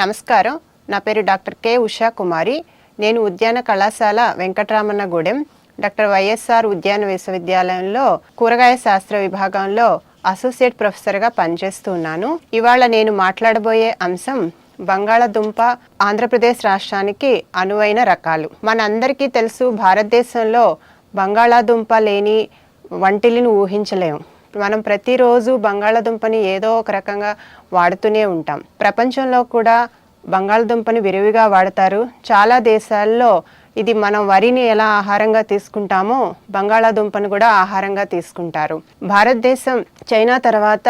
నమస్కారం. నా పేరు డాక్టర్ కె. ఉషా కుమారి. నేను ఉద్యాన కళాశాల వెంకటరామన్నగూడెం. డాక్టర్ వైఎస్ఆర్ ఉద్యాన విశ్వవిద్యాలయంలో కూరగాయ శాస్త్ర విభాగంలో అసోసియేట్ ప్రొఫెసర్గా పనిచేస్తున్నాను. ఇవాళ నేను మాట్లాడబోయే అంశం బంగాళదుంప ఆంధ్రప్రదేశ్ రాష్ట్రానికి అనువైన రకాలు. మనందరికీ తెలుసు భారతదేశంలో బంగాళాదుంప లేని వంటిలిని ఊహించలేము మనం ప్రతిరోజు బంగాళాదుంపని ఏదో ఒక రకంగా వాడుతూనే ఉంటాం. ప్రపంచంలో కూడా బంగాళదుంపని విరివిగా వాడతారు. చాలా దేశాల్లో ఇది మనం వరిని ఎలా ఆహారంగా తీసుకుంటామో బంగాళాదుంపను కూడా ఆహారంగా తీసుకుంటారు. భారతదేశం చైనా తర్వాత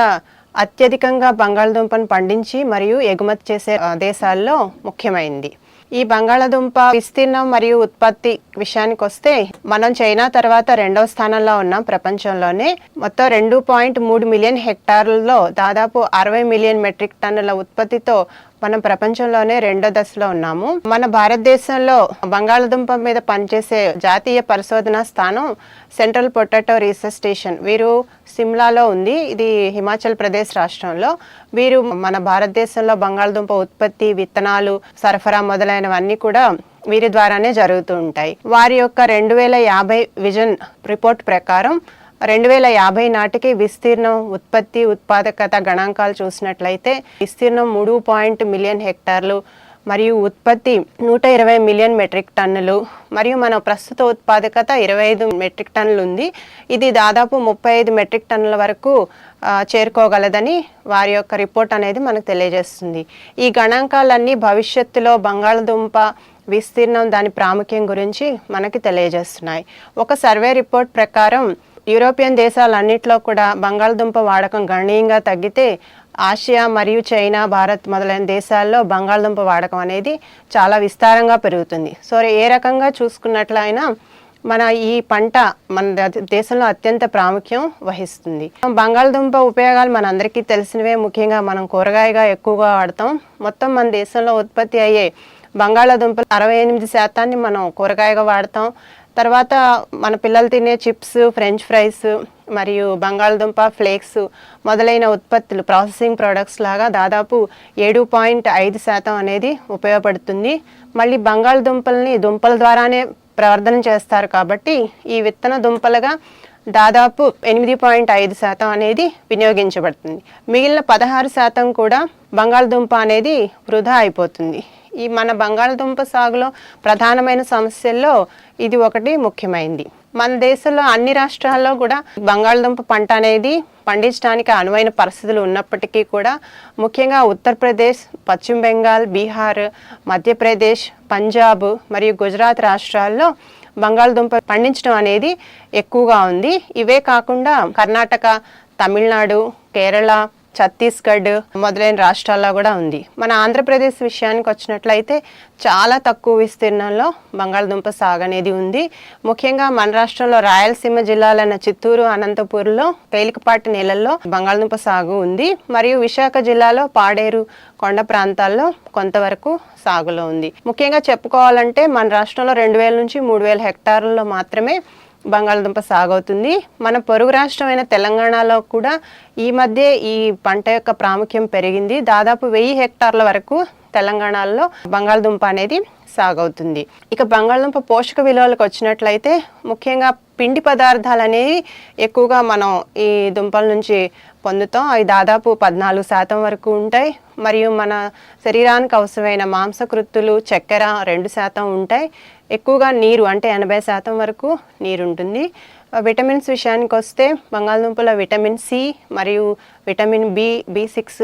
అత్యధికంగా బంగాళదుంపను పండించి మరియు ఎగుమతి చేసే దేశాల్లో ముఖ్యమైంది. ఈ బంగాళాదుంప విస్తీర్ణం మరియు ఉత్పత్తి విషయానికి వస్తే మనం చైనా తర్వాత రెండవ స్థానంలో ఉన్నాం ప్రపంచంలోనే. మొత్తం రెండు పాయింట్ మూడు మిలియన్ హెక్టార్లలో దాదాపు అరవై మిలియన్ మెట్రిక్ టన్నుల ఉత్పత్తితో మనం ప్రపంచంలోనే రెండో దశలో ఉన్నాము. మన భారతదేశంలో బంగాళాదుంప మీద పనిచేసే జాతీయ పరిశోధనా స్థానం సెంట్రల్ పొటాటో రీసెర్చ్ స్టేషన్ వీరు సిమ్లాలో ఉంది. ఇది హిమాచల్ ప్రదేశ్ రాష్ట్రంలో. వీరు మన భారతదేశంలో బంగాళాదుంప ఉత్పత్తి విత్తనాలు సరఫరా మొదలైనవన్నీ కూడా వీరి ద్వారానే జరుగుతూ ఉంటాయి. వారి యొక్క రెండు వేల యాభై విజన్ రిపోర్ట్ ప్రకారం రెండు వేల యాభై నాటికి విస్తీర్ణం ఉత్పత్తి ఉత్పాదకత గణాంకాలు చూసినట్లయితే విస్తీర్ణం మూడు పాయింట్ మిలియన్ హెక్టార్లు మరియు ఉత్పత్తి నూట ఇరవై మిలియన్ మెట్రిక్ టన్నులు. మరియు మన ప్రస్తుత ఉత్పాదకత ఇరవై ఐదు మెట్రిక్ టన్నులు ఉంది ఇది దాదాపు ముప్పై ఐదు మెట్రిక్ టన్నుల వరకు చేరుకోగలదని వారి యొక్క రిపోర్ట్ అనేది మనకు తెలియజేస్తుంది. ఈ గణాంకాలన్నీ భవిష్యత్తులో బంగాళదుంప విస్తీర్ణం దాని ప్రాముఖ్యం గురించి మనకి తెలియజేస్తున్నాయి. ఒక సర్వే రిపోర్ట్ ప్రకారం యూరోపియన్ దేశాలన్నింటిలో కూడా బంగాళదుంప వాడకం గణనీయంగా తగ్గితే ఆసియా మరియు చైనా భారత్ మొదలైన దేశాల్లో బంగాళదుంప వాడకం అనేది చాలా విస్తారంగా పెరుగుతుంది. సో ఏ రకంగా చూసుకున్నట్లయినా మన ఈ పంట మన దేశంలో అత్యంత ప్రాముఖ్యం వహిస్తుంది. బంగాళదుంప ఉపయోగాలు మనందరికీ తెలిసినవే. ముఖ్యంగా మనం కూరగాయగా ఎక్కువగా వాడతాం. మొత్తం మన దేశంలో ఉత్పత్తి అయ్యే బంగాళాదుంపలు అరవై ఎనిమిది శాతాన్ని మనం కూరగాయగా వాడతాం. తర్వాత మన పిల్లలు తినే చిప్స్ ఫ్రెంచ్ ఫ్రైస్ మరియు బంగాళదుంప ఫ్లేక్స్ మొదలైన ఉత్పత్తులు ప్రాసెసింగ్ ప్రొడక్ట్స్ లాగా దాదాపు ఏడు పాయింట్ ఐదు శాతం అనేది ఉపయోగపడుతుంది. మళ్ళీ బంగాళదుంపల్ని దుంపల ద్వారానే ప్రవర్ధన చేస్తారు కాబట్టి ఈ విత్తన దుంపలుగా దాదాపు ఎనిమిది పాయింట్ ఐదు శాతం అనేది వినియోగించబడుతుంది. మిగిలిన పదహారు శాతం కూడా బంగాళదుంప అనేది వృధా అయిపోతుంది. ఈ మన బంగాళదుంప సాగులో ప్రధానమైన సమస్యల్లో ఇది ఒకటి ముఖ్యమైనది మన దేశంలో అన్ని రాష్ట్రాల్లో కూడా బంగాళదుంప పంట అనేది పండించడానికి అనువైన పరిస్థితులు ఉన్నప్పటికీ కూడా ముఖ్యంగా ఉత్తరప్రదేశ్ పశ్చిమ బెంగాల్ బీహార్ మధ్యప్రదేశ్ పంజాబ్ మరియు గుజరాత్ రాష్ట్రాల్లో బంగాళదుంప పండించడం అనేది ఎక్కువగా ఉంది. ఇవే కాకుండా కర్ణాటక తమిళనాడు కేరళ ఛత్తీస్గఢ్ మొదలైన రాష్ట్రాల్లో కూడా ఉంది. మన ఆంధ్రప్రదేశ్ విషయానికి వచ్చినట్లయితే చాలా తక్కువ విస్తీర్ణంలో బంగాళదుంప సాగు అనేది ఉంది. ముఖ్యంగా మన రాష్ట్రంలో రాయలసీమ జిల్లాలైన చిత్తూరు అనంతపూర్లో తేలికపాటి నేలల్లో బంగాళదుంప సాగు ఉంది. మరియు విశాఖ జిల్లాలో పాడేరు కొండ ప్రాంతాల్లో కొంతవరకు సాగులో ఉంది. ముఖ్యంగా చెప్పుకోవాలంటే మన రాష్ట్రంలో రెండు వేల నుంచి మూడు వేల హెక్టార్లలో మాత్రమే బంగాళదుంప సాగవుతుంది. మన పొరుగు రాష్ట్రమైన తెలంగాణలో కూడా ఈ మధ్య ఈ పంట యొక్క ప్రాముఖ్యం పెరిగింది. దాదాపు వెయ్యి హెక్టార్ల వరకు తెలంగాణలో బంగాళదుంప అనేది సాగవుతుంది. ఇక బంగాళదుంప పోషక విలువలకు వచ్చినట్లయితే ముఖ్యంగా పిండి పదార్థాలు అనేవి ఎక్కువగా మనం ఈ దుంపల నుంచి పొందుతాం. అవి దాదాపు పద్నాలుగు శాతం వరకు ఉంటాయి. మరియు మన శరీరానికి అవసరమైన మాంసకృత్తులు చక్కెర రెండు శాతం ఉంటాయి. ఎక్కువగా నీరు అంటే ఎనభై శాతం వరకు నీరు ఉంటుంది విటమిన్స్ విషయానికి వస్తే బంగాళదుంపలో విటమిన్ సి మరియు విటమిన్ బి బి సిక్స్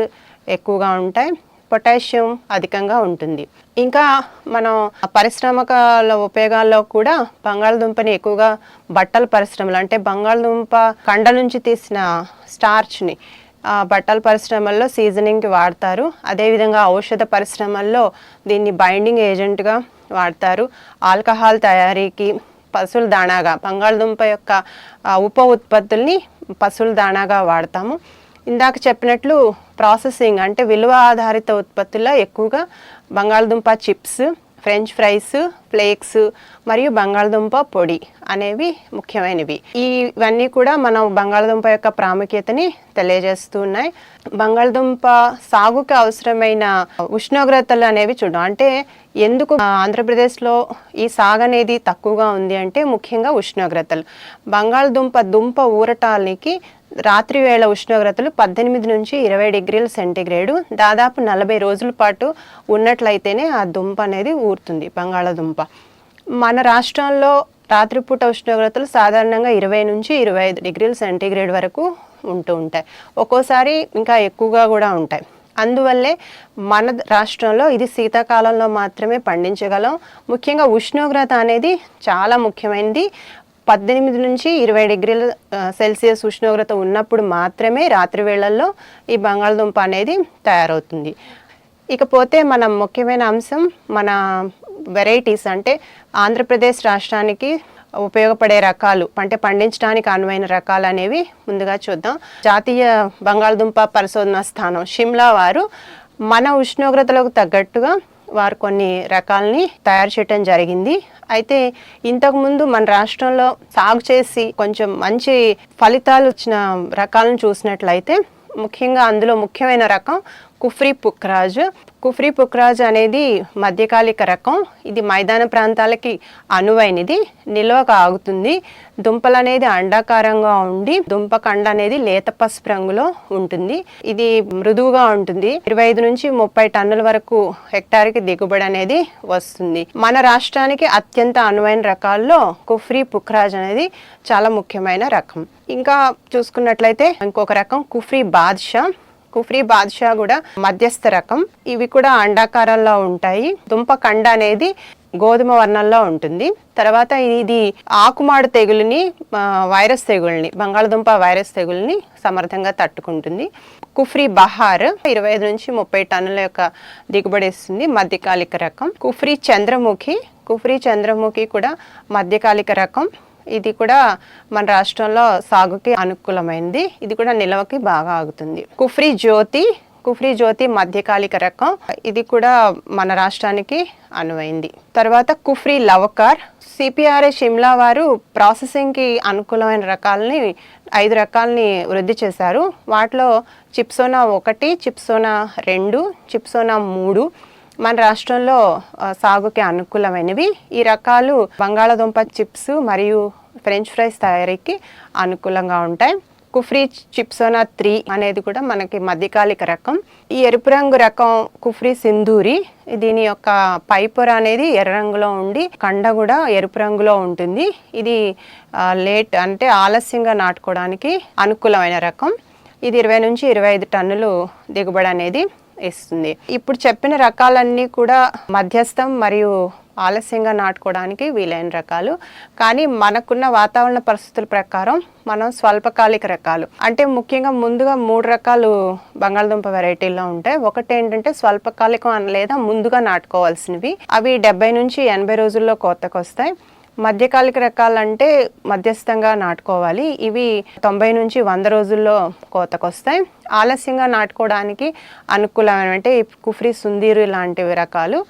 ఎక్కువగా ఉంటాయి. పొటాషియం అధికంగా ఉంటుంది. ఇంకా మనం పరిశ్రమకాల ఉపయోగాల్లో కూడా బంగాళదుంపని ఎక్కువగా బట్టల పరిశ్రమలు అంటే బంగాళదుంప కండ నుంచి తీసిన స్టార్చ్ని ఆ, బట్టల పరిశ్రమల్లో సీజనింగ్కి వాడతారు. అదేవిధంగా ఔషధ పరిశ్రమల్లో దీన్ని బైండింగ్ ఏజెంట్గా వాడతారు. ఆల్కహాల్ తయారీకి పశువుల దాణాగా బంగాళదుంప యొక్క ఉప ఉత్పత్తుల్ని పశువుల దాణాగా వాడతాము. ఇందాక చెప్పినట్లు ప్రాసెసింగ్ అంటే విలువ ఆధారిత ఉత్పత్తుల్లో ఎక్కువగా బంగాళదుంప చిప్స్ ఫ్రెంచ్ ఫ్రైస్ ఫ్లేక్స్ మరియు బంగాళదుంప పొడి అనేవి ముఖ్యమైనవి. ఇవన్నీ కూడా మనం బంగాళదుంప యొక్క ప్రాముఖ్యతని తెలియజేస్తూ ఉన్నాయి. బంగాళదుంప సాగుకి అవసరమైన ఉష్ణోగ్రతలు అనేవి చూడడం. అంటే ఎందుకు ఆంధ్రప్రదేశ్లో ఈ సాగు అనేది తక్కువగా ఉంది అంటే ముఖ్యంగా ఉష్ణోగ్రతలు. బంగాళదుంప దుంప ఊరటానికి రాత్రి వేళ ఉష్ణోగ్రతలు పద్దెనిమిది నుంచి ఇరవై డిగ్రీల సెంటీగ్రేడు. దాదాపు నలభై రోజుల పాటు ఉన్నట్లయితేనే ఆ దుంప అనేది ఊరుతుంది బంగాళదుంప. మన రాష్ట్రంలో రాత్రిపూట ఉష్ణోగ్రతలు సాధారణంగా ఇరవై నుంచి ఇరవై ఐదు డిగ్రీల సెంటీగ్రేడ్ వరకు ఉంటూ ఉంటాయి. ఒక్కోసారి ఇంకా ఎక్కువగా కూడా ఉంటాయి. అందువల్లే మన రాష్ట్రంలో ఇది శీతాకాలంలో మాత్రమే పండించగలం. ముఖ్యంగా ఉష్ణోగ్రత అనేది చాలా ముఖ్యమైనది. పద్దెనిమిది నుంచి ఇరవై డిగ్రీల సెల్సియస్ ఉష్ణోగ్రత ఉన్నప్పుడు మాత్రమే రాత్రి వేళల్లో ఈ బంగాళదుంప అనేది తయారవుతుంది. ఇకపోతే మన ముఖ్యమైన అంశం మన వెరైటీస్ అంటే ఆంధ్రప్రదేశ్ రాష్ట్రానికి ఉపయోగపడే రకాలు అంటే పండించడానికి అనువైన రకాలు అనేవి ముందుగా చూద్దాం. జాతీయ బంగాళదుంప పరిశోధన స్థానం షిమ్లా వారు మన ఉష్ణోగ్రతలకు తగ్గట్టుగా వారు కొన్ని రకాలని తయారు చేయటం జరిగింది. అయితే ఇంతకుముందు మన రాష్ట్రంలో సాగు చేసి కొంచెం మంచి ఫలితాలు వచ్చిన రకాలను చూసినట్లయితే ముఖ్యంగా అందులో ముఖ్యమైన రకం కుఫ్రీ పుక్రాజ్ కుఫ్రీ పుక్రాజ్ అనేది మధ్యకాలిక రకం. ఇది మైదాన ప్రాంతాలకి అనువైనది. నిల్వకు ఆగుతుంది దుంపలు అనేది అండాకారంగా ఉండి దుంప కండ అనేది లేత పసుపు రంగులో ఉంటుంది. ఇది మృదువుగా ఉంటుంది. ఇరవై ఐదు నుంచి ముప్పై టన్నుల వరకు హెక్టార్కి దిగుబడి అనేది వస్తుంది. మన రాష్ట్రానికి అత్యంత అనువైన రకాల్లో కుఫ్రీ పుక్రాజ్ అనేది చాలా ముఖ్యమైన రకం. ఇంకా చూసుకున్నట్లయితే ఇంకొక రకం కుఫ్రీ బాద్షా. కుఫ్రీ బాద్షా కూడా మధ్యస్థ రకం. ఇవి కూడా అండాకారంలో ఉంటాయి. దుంప కండ అనేది గోధుమ వర్ణంలో ఉంటుంది. తర్వాత ఇది ఆకుమాడు తెగులుని వైరస్ తెగుల్ని బంగాళదుంప వైరస్ తెగుల్ని సమర్థంగా తట్టుకుంటుంది. కుఫ్రీ బహార్ ఇరవై ఐదు నుంచి ముప్పై టన్నుల యొక్క దిగుబడి ఇస్తుంది మధ్యకాలిక రకం. కుఫ్రీ చంద్రముఖి కుఫ్రీ చంద్రముఖి కూడా మధ్యకాలిక రకం. ఇది కూడా మన రాష్ట్రంలో సాగుకి అనుకూలమైంది. ఇది కూడా నిల్వకి బాగా ఆగుతుంది. కుఫ్రీ జ్యోతి కుఫ్రీ జ్యోతి మధ్యకాలిక రకం. ఇది కూడా మన రాష్ట్రానికి అనువైంది. తర్వాత కుఫ్రీ లవకార్. సిపిఆర్ఏ షిమ్లా వారు ప్రాసెసింగ్కి అనుకూలమైన రకాలని ఐదు రకాలని వృద్ధి చేశారు. వాటిలో చిప్సోనా ఒకటి చిప్సోనా రెండు చిప్సోనా మూడు మన రాష్ట్రంలో సాగుకి అనుకూలమైనవి. ఈ రకాలు బంగాళాదుంప చిప్స్ మరియు ఫ్రెంచ్ ఫ్రైస్ తయారీకి అనుకూలంగా ఉంటాయి. కుఫ్రీ చిప్సోనా త్రీ అనేది కూడా మనకి మధ్యకాలిక రకం. ఈ ఎరుపు రంగు రకం కుఫ్రీ సింధూరి. దీని యొక్క పైపొర అనేది ఎర్ర రంగులో ఉండి కండ కూడా ఎరుపు రంగులో ఉంటుంది. ఇది లేట్ అంటే ఆలస్యంగా నాటుకోవడానికి అనుకూలమైన రకం. ఇది ఇరవై నుంచి ఇరవై ఐదు టన్నులు దిగుబడి అనేది. ఇస్తుంది. ఇప్పుడు చెప్పిన రకాలన్నీ కూడా మధ్యస్థం మరియు ఆలస్యంగా నాటుకోవడానికి వీలైన రకాలు. కానీ మనకున్న వాతావరణ పరిస్థితుల ప్రకారం మనం స్వల్పకాలిక రకాలు. అంటే ముఖ్యంగా ముందుగా మూడు రకాలు బంగాళదుంప వెరైటీల్లో ఉంటాయి ఒకటి ఏంటంటే స్వల్పకాలికం లేదా ముందుగా నాటుకోవాల్సినవి. అవి డెబ్బై నుంచి ఎనభై రోజుల్లో కోతకు వస్తాయి మధ్యకాలిక రకాలంటే మధ్యస్థంగా నాటుకోవాలి. ఇవి తొంభై నుంచి వంద రోజుల్లో కోతకు వస్తాయి ఆలస్యంగా నాటుకోవడానికి అనుకూలమైన అంటే కుఫ్రీ సుందీరు లాంటివి రకాలు.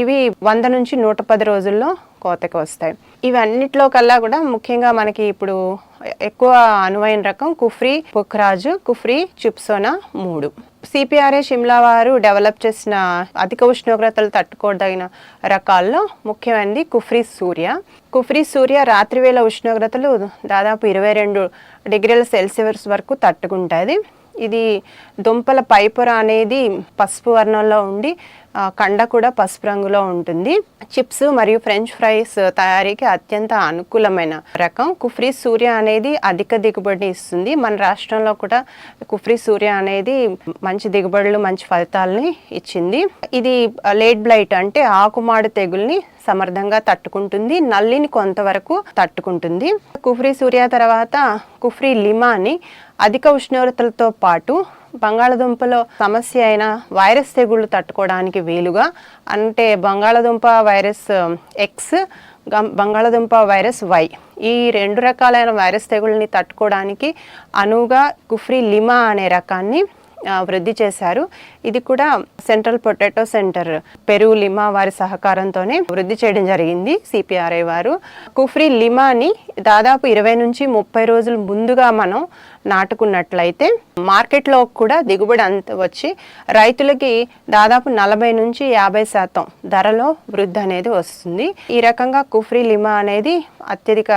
ఇవి వంద నుంచి నూట పది రోజుల్లో కోతకు వస్తాయి. ఇవన్నిట్లో కల్లా కూడా ముఖ్యంగా మనకి ఇప్పుడు ఎక్కువ అనువైన రకం కుఫ్రీ పుక్రాజు కుఫ్రీ చిప్సోనా మూడు. సిపిఆర్ఏ షిమ్లా వారు డెవలప్ చేసిన అధిక ఉష్ణోగ్రతలు తట్టుకోదగిన రకాల్లో ముఖ్యమైనది కుఫ్రీ సూర్య. కుఫ్రీ సూర్య రాత్రివేళ ఉష్ణోగ్రతలు దాదాపు ఇరవై రెండు డిగ్రీల సెల్సియస్ వరకు తట్టుకుంటుంది. ఇది దుంపల పైపొర అనేది పసుపు వర్ణంలో ఉండి కండ కూడా పసుపు రంగులో ఉంటుంది. చిప్స్ మరియు ఫ్రెంచ్ ఫ్రైస్ తయారీకి అత్యంత అనుకూలమైన రకం. కుఫ్రీ సూర్య అనేది అధిక దిగుబడిని ఇస్తుంది. మన రాష్ట్రంలో కూడా కుఫ్రీ సూర్య అనేది మంచి దిగుబడులు మంచి ఫలితాలని ఇచ్చింది. ఇది లేట్ బ్లైట్ అంటే ఆకుమాడు తెగుల్ని సమర్థంగా తట్టుకుంటుంది. నల్లిని కొంతవరకు తట్టుకుంటుంది. కుఫ్రీ సూర్య తర్వాత కుఫ్రీ లిమాని అధిక ఉష్ణోగ్రతలతో పాటు బంగాళదుంపలో సమస్య అయిన వైరస్ తెగుళ్ళు తట్టుకోవడానికి వీలుగా అంటే బంగాళదుంప వైరస్ ఎక్స్ గం- బంగాళదుంప వైరస్ వై ఈ రెండు రకాలైన వైరస్ తెగుళ్ళని తట్టుకోవడానికి అనువుగా కుఫ్రీ లిమా అనే రకాన్ని వృద్ధి చేశారు. ఇది కూడా సెంట్రల్ పొటాటో సెంటర్ పెరుగు లిమా వారి సహకారంతోనే వృద్ధి చేయడం జరిగింది సిపిఆర్ఐ వారు. కుఫ్రీ లిమాని దాదాపు ఇరవై నుంచి ముప్పై రోజుల ముందుగా మనం నాటుకున్నట్లయితే మార్కెట్లో కూడా దిగుబడి అంత వచ్చి రైతులకి దాదాపు నలభై నుంచి యాభై శాతం ధరలో వృద్ధి అనేది వస్తుంది. ఈ రకంగా కుఫ్రీ లిమా అనేది అత్యధిక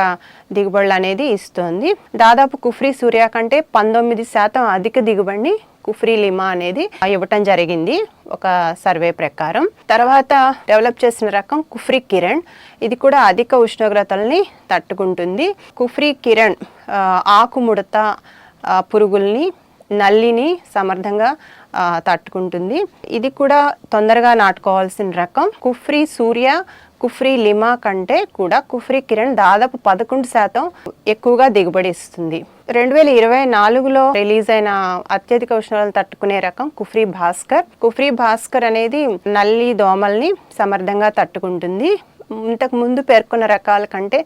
దిగుబడులు అనేది ఇస్తుంది. దాదాపు కుఫ్రీ సూర్య కంటే పంతొమ్మిది శాతం అధిక దిగుబడిని కుఫ్రీ లిమా అనేది ఇవ్వటం జరిగింది ఒక సర్వే ప్రకారం. తర్వాత డెవలప్ చేసిన రకం కుఫ్రీ కిరణ్. ఇది కూడా అధిక ఉష్ణోగ్రతల్ని తట్టుకుంటుంది. కుఫ్రీ కిరణ్ ఆకుముడత పురుగుల్ని నల్లిని సమర్థంగా తట్టుకుంటుంది. ఇది కూడా తొందరగా నాటుకోవాల్సిన రకం. కుఫ్రీ సూర్య కుఫ్రీ లిమా కంటే కూడా కుఫ్రీ కిరణ్ దాదాపు పదకొండు శాతం ఎక్కువగా దిగుబడి ఇస్తుంది. రెండు వేల ఇరవై నాలుగులో రిలీజ్ అయిన అత్యధిక ఉష్ణాలను తట్టుకునే రకం కుఫ్రీ భాస్కర్. కుఫ్రీ భాస్కర్ అనేది నల్లి దోమల్ని సమర్థంగా తట్టుకుంటుంది. ఇంతకు ముందు పేర్కొన్న రకాల కంటే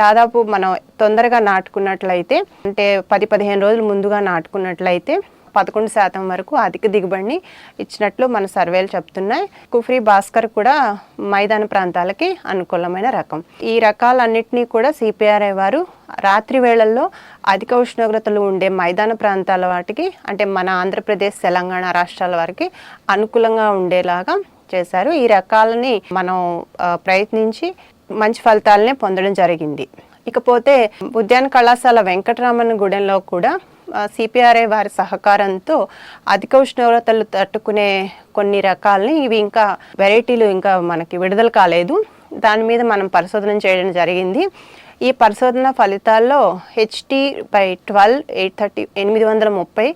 దాదాపు మనం తొందరగా నాటుకున్నట్లయితే అంటే పది పదిహేను రోజులు ముందుగా నాటుకున్నట్లయితే పదకొండు శాతం వరకు అధిక దిగుబడిని ఇచ్చినట్లు మన సర్వేలు చెప్తున్నాయి. కుఫ్రీ భాస్కర్ కూడా మైదాన ప్రాంతాలకి అనుకూలమైన రకం. ఈ రకాలన్నింటినీ కూడా సిపిఆర్ఐ వారు రాత్రి వేళల్లో అధిక ఉష్ణోగ్రతలు ఉండే మైదాన ప్రాంతాల వాటికి అంటే మన ఆంధ్రప్రదేశ్ తెలంగాణ రాష్ట్రాల వారికి అనుకూలంగా ఉండేలాగా చేశారు. ఈ రకాలని మనం ప్రయత్నించి మంచి ఫలితాలనే పొందడం జరిగింది. ఇకపోతే ఉద్యాన కళాశాల వెంకటరామన్ గూడెంలో కూడా సిపిఆర్ఐ వారి సహకారంతో అధిక ఉష్ణోగ్రతలు తట్టుకునే కొన్ని రకాలని ఇవి ఇంకా వెరైటీలు ఇంకా మనకి విడుదల కాలేదు. దాని మీద మనం పరిశోధన చేయడం జరిగింది. ఈ పరిశోధన ఫలితాల్లో HT by twelve eight thirty ఎనిమిది వందల ముప్పై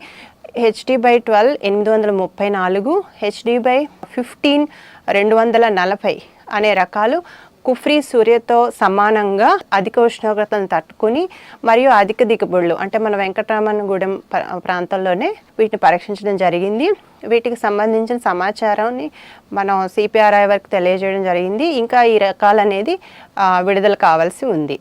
హెచ్డి బై ట్వెల్వ్ ఎనిమిది వందల ముప్పై నాలుగు హెచ్డి బై ఫిఫ్టీన్ రెండు వందల నలభై అనే రకాలు కుఫ్రీ సూర్యతో సమానంగా అధిక ఉష్ణోగ్రతను తట్టుకుని మరియు అధిక దిగుబడులు అంటే మన వెంకటరామన్ గూడెం ప్రాంతంలోనే వీటిని పరీక్షించడం జరిగింది. వీటికి సంబంధించిన సమాచారాన్ని మనం సిపిఆర్ఐ వరకు తెలియజేయడం జరిగింది. ఇంకా ఈ రకాలనేది విడుదల కావాల్సి ఉంది.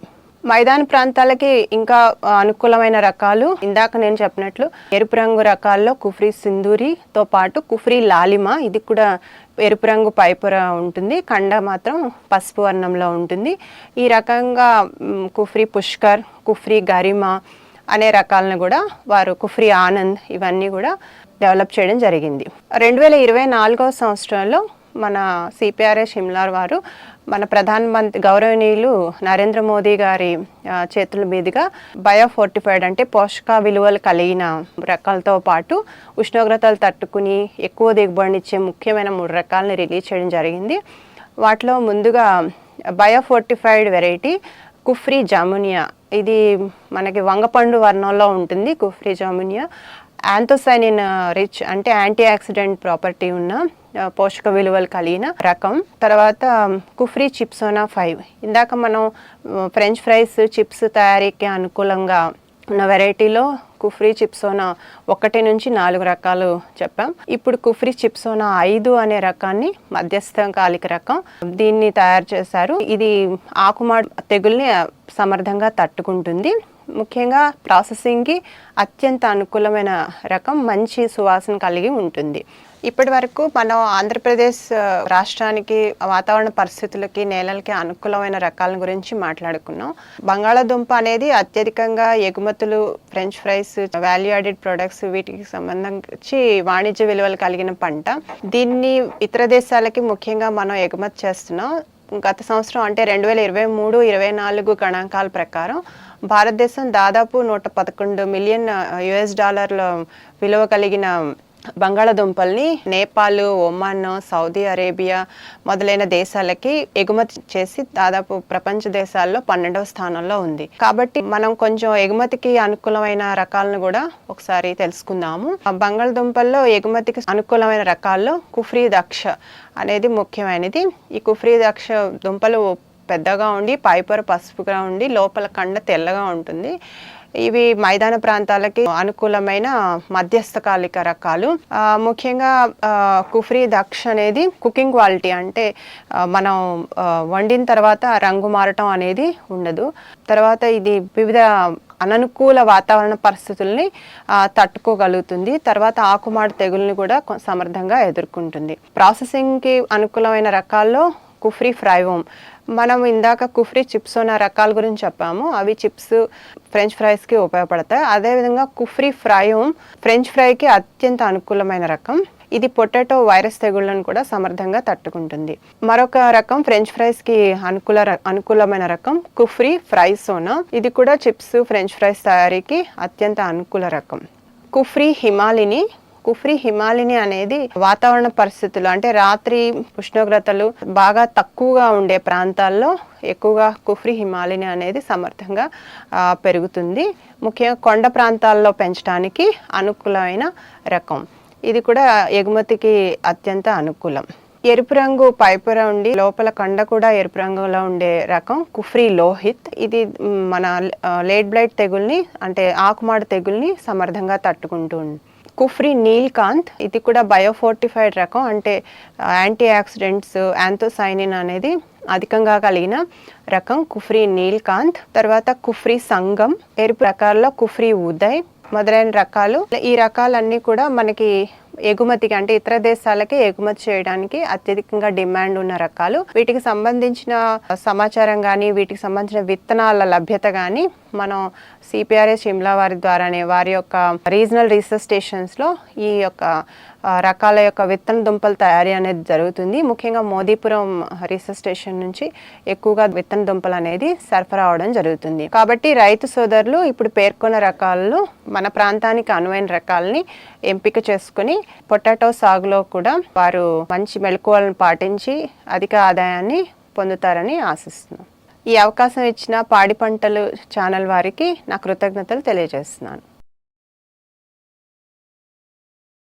మైదాన ప్రాంతాలకి ఇంకా అనుకూలమైన రకాలు. ఇందాక నేను చెప్పినట్లు ఎరుపు రంగు రకాల్లో కుఫ్రీ సింధూరితో పాటు కుఫ్రీ లాలిమ ఇది కూడా ఎరుపు రంగు పైపుర ఉంటుంది. కండ మాత్రం పసుపు వర్ణంలో ఉంటుంది. ఈ రకంగా కుఫ్రీ పుష్కర్ కుఫ్రీ గరిమా అనే రకాలను కూడా వారు కుఫ్రీ ఆనంద్ ఇవన్నీ కూడా డెవలప్ చేయడం జరిగింది. రెండు వేల ఇరవై నాలుగవ సంవత్సరంలో మన సిపిఆర్ఏ షిమ్లార్ వారు మన ప్రధానమంత్రి గౌరవనీయులు నరేంద్ర మోదీ గారి చేతుల మీదుగా బయోఫోర్టిఫైడ్ అంటే పోషక విలువలు కలిగిన రకాలతో పాటు ఉష్ణోగ్రతలు తట్టుకుని ఎక్కువ దిగుబడినిచ్చే ముఖ్యమైన మూడు రకాలను రిలీజ్ చేయడం జరిగింది. వాటిలో ముందుగా బయోఫోర్టిఫైడ్ వెరైటీ కుఫ్రీ జామునియా. ఇది మనకి వంగపండు వర్ణంలో ఉంటుంది కుఫ్రీ జామునియా. యాంథోసైనిన్ రిచ్ అంటే యాంటీ ఆక్సిడెంట్ ప్రాపర్టీ ఉన్న పోషక విలువలు కలిగిన రకం. తర్వాత కుఫ్రీ చిప్సోనా ఫైవ్. ఇందాక మనం ఫ్రెంచ్ ఫ్రైస్ చిప్స్ తయారీకి అనుకూలంగా ఉన్న వెరైటీలో కుఫ్రీ చిప్సోనా ఒకటి నుంచి నాలుగు రకాలు చెప్పాం. ఇప్పుడు కుఫ్రీ చిప్సోనా ఐదు అనే రకాన్ని మధ్యస్థకాలిక రకం దీన్ని తయారు చేశారు. ఇది ఆకుమాడు తెగుల్ని సమర్థంగా తట్టుకుంటుంది. ముఖ్యంగా ప్రాసెసింగ్కి అత్యంత అనుకూలమైన రకం మంచి సువాసన కలిగి ఉంటుంది. ఇప్పటి వరకు మనం ఆంధ్రప్రదేశ్ రాష్ట్రానికి వాతావరణ పరిస్థితులకి నేలలకి అనుకూలమైన రకాల గురించి మాట్లాడుకున్నాం. బంగాళాదుంప అనేది అత్యధికంగా ఎగుమతులు French fries value added products వీటికి సంబంధించి వాణిజ్య విలువలు కలిగిన పంట. దీన్ని ఇతర దేశాలకి ముఖ్యంగా మనం ఎగుమతి చేస్తున్నాం. గత సంవత్సరం అంటే రెండు వేల ఇరవై మూడు ఇరవై నాలుగు గణాంకాల ప్రకారం భారతదేశం దాదాపు నూట పదకొండు మిలియన్ యుఎస్ డాలర్ల విలువ కలిగిన బంగాళాదుంపల్ని నేపాల్ ఒమాన్ సౌదీ అరేబియా మొదలైన దేశాలకి ఎగుమతి చేసి దాదాపు ప్రపంచ దేశాల్లో పన్నెండవ స్థానంలో ఉంది. కాబట్టి మనం కొంచెం ఎగుమతికి అనుకూలమైన రకాలను కూడా ఒకసారి తెలుసుకుందాము. ఆ బంగాళదుంపల్లో ఎగుమతికి అనుకూలమైన రకాల్లో కుఫ్రీ దక్ష అనేది ముఖ్యమైనది. ఈ కుఫ్రీ దక్ష దుంపలు పెద్దగా ఉండి పైపొర పసుపుగా ఉండి లోపల కండ తెల్లగా ఉంటుంది. ఇవి మైదాన ప్రాంతాలకి అనుకూలమైన మధ్యస్థకాలిక రకాలు. ముఖ్యంగా కుఫ్రీ దక్ష అనేది కుకింగ్ క్వాలిటీ అంటే మనం వండిన తర్వాత రంగు మారటం అనేది ఉండదు. తర్వాత ఇది వివిధ అననుకూల వాతావరణ పరిస్థితుల్ని తట్టుకోగలుగుతుంది. తర్వాత ఆకుమాడు తెగుల్ని కూడా సమర్థంగా ఎదుర్కొంటుంది. ప్రాసెసింగ్కి అనుకూలమైన రకాల్లో కుఫ్రీ ఫ్రైవోమ్ మనం ఇందాక కుఫ్రీ చిప్స్ ఉన్న రకాల గురించి చెప్పాము. అవి చిప్స్ ఫ్రెంచ్ ఫ్రైస్కి ఉపయోగపడతాయి. అదేవిధంగా కుఫ్రీ ఫ్రై ఫ్రెంచ్ ఫ్రైకి అత్యంత అనుకూలమైన రకం. ఇది పొటాటో వైరస్ తెగుళ్ళను కూడా సమర్థంగా తట్టుకుంటుంది. మరొక రకం ఫ్రెంచ్ ఫ్రైస్కి అనుకూల ర- అనుకూలమైన రకం కుఫ్రీ ఫ్రైసోనా ఇది కూడా చిప్స్ ఫ్రెంచ్ ఫ్రైస్ తయారీకి అత్యంత అనుకూల రకం. కుఫ్రీ హిమాలిని కుఫ్రీ హిమాలిని అనేది వాతావరణ పరిస్థితులు అంటే రాత్రి ఉష్ణోగ్రతలు బాగా తక్కువగా ఉండే ప్రాంతాల్లో ఎక్కువగా కుఫ్రీ హిమాలిని అనేది సమర్థంగా పెరుగుతుంది. ముఖ్యంగా కొండ ప్రాంతాల్లో పెంచడానికి అనుకూలమైన రకం. ఇది కూడా ఎగుమతికి అత్యంత అనుకూలం. ఎరుపు రంగు పైపుర ఉండి లోపల కండ కూడా ఎరుపు రంగులో ఉండే రకం కుఫ్రీ లోహిత్. ఇది మన లేట్ బ్లైట్ తెగుల్ని అంటే ఆకుమాడు తెగుల్ని సమర్థంగా తట్టుకుంటూ కుఫ్రీ నీల్కాంత్. ఇది కూడా బయోఫోర్టిఫైడ్ రకం. అంటే యాంటీ ఆక్సిడెంట్స్ యాంథోసైనిన్ అనేది అధికంగా కలిగిన రకం కుఫ్రీ నీల్కాంత్. తర్వాత కుఫ్రీ సంగం. ఎరుపు రకాల్లో కుఫ్రీ ఉదయ్ మొదలైన రకాలు. ఈ రకాలన్నీ కూడా మనకి ఎగుమతికి అంటే ఇతర దేశాలకి ఎగుమతి చేయడానికి అత్యధికంగా డిమాండ్ ఉన్న రకాలు. వీటికి సంబంధించిన సమాచారం కానీ వీటికి సంబంధించిన విత్తనాల లభ్యత కానీ మనం సిపిఆర్ఎస్ షిమ్లా వారి ద్వారానే వారి యొక్క రీజనల్ రీసెర్చ్ స్టేషన్స్లో ఈ యొక్క రకాల యొక్క విత్తన దుంపల తయారీ అనేది జరుగుతుంది. ముఖ్యంగా మోదీపురం రీసెర్చ్ స్టేషన్ నుంచి ఎక్కువగా విత్తన దుంపలు అనేది సరఫరా అవడం జరుగుతుంది. కాబట్టి రైతు సోదరులు ఇప్పుడు పేర్కొన్న రకాలను మన ప్రాంతానికి అనువైన రకాలని ఎంపిక చేసుకుని పొటాటో సాగులో కూడా వారు మంచి మెలకువలను పాటించి అధిక ఆదాయాన్ని పొందుతారని ఆశిస్తున్నాను ఈ అవకాశం ఇచ్చిన పాడి పంటలు ఛానల్ వారికి నా కృతజ్ఞతలు తెలియజేస్తున్నాను.